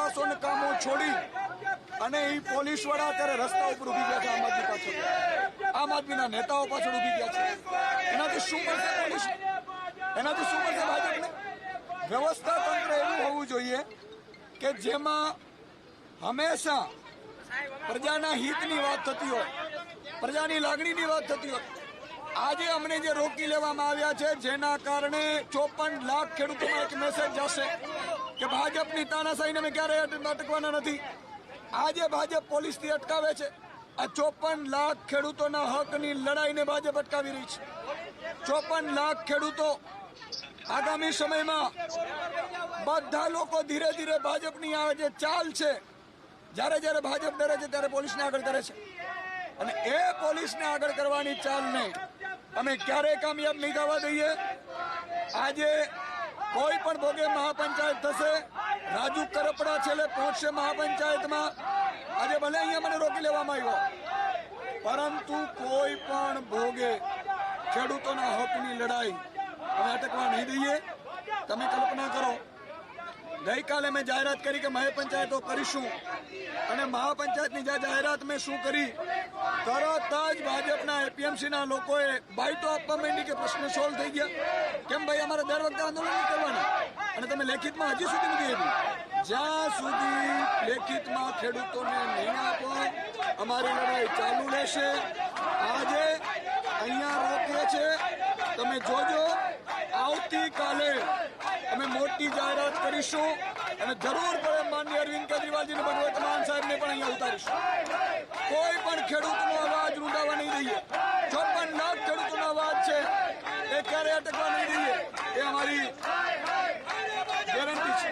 પાસોને કામો છોડી અને એ પોલીસવાળા અત્યારે રસ્તા ઉપર ઊભી ગયા છે આમ આદમી પાછળ આમ આદમીના નેતાઓ પાછળ ઊભી ગયા છે. એનાથી શું મળશે પોલીસ? એનાથી શું કરશે ભાજપને? વ્યવસ્થા તંત્ર એવું હોવું જોઈએ કે જેમાં હંમેશા પ્રજાના હિતની વાત થતી હોય, પ્રજાની લાગણીની વાત થતી હોય. આજે અમને જે રોકી લેવામાં આવ્યા છે, જેના કારણે ચોપન લાખ ખેડૂતોમાં એક મેસેજ જશે. કે ભાજપની તાનાશાહીને અમે ક્યારેય અટ- અટકવાના નથી. આજે ભાજપ પોલીસથી અટકાવે છે. આ ચોપન લાખ ખેડૂતોના હકની લડાઈને ભાજપ અટકાવી રહી છે. ચોપન લાખ ખેડૂતો આગામી સમયમાં બધા લોકો ધીરે ધીરે ભાજપની આ જે ચાલ છે, જ્યારે જ્યારે ભાજપ ડરે છે ત્યારે પોલીસને આગળ કરે છે. અને એ પોલીસને આગળ કરવાની ચાલને અમે ક્યારેય કામયાબ નહીં થવા દઈએ. આજે કોઈ પણ ભોગે મહાપંચાયત થશે, રાજુ કરપડા છેલ્લે પહોંચશે મહાપંચાયતમાં. આજે ભલે અહીંયા મને રોકી લેવામાં આવ્યો, પરંતુ કોઈ પણ ભોગે ખેડૂતોના હકની લડાઈ અમે અટકવા નહીં દઈએ. તમે કલ્પના કરો ગઈકાલે મેં જાહેરાત કરી કે મહાપંચાયતો કરીશું. અને મહાપંચાયતની જે જાહેરાત મેં શું કરી? તરત જ ભાજપના એપીએમસીના લોકોએ બાઇટો આપવા માંડી કે પ્રશ્ન સોલ્વ થઈ ગયા. કેમ ભાઈ, અમારે દર વખતે આંદોલન કરવાના? અને તમે લેખિતમાં હજી સુધી નથી આપ્યું. જ્યાં સુધી લેખિતમાં ખેડૂતોને નહીં આપો, અમારી લડાઈ ચાલુ રહેશે. આજે અહીંયા રોકીએ છે. તમે જોજો. કરીશું અને જરૂર પડે માનનીય અરવિંદ કેજરીવાલજીને ભગવત માન સાહેબને પણ અહીંયા ઉતારીશું. કોઈ પણ ખેડૂતનો અવાજ રૂંધાવા નહીં દઈએ. ચોપન લાખ ખેડૂતોનો અવાજ છે, એ ક્યારે અટકવા નહીં દઈએ, એ અમારી ગેરંટી છે.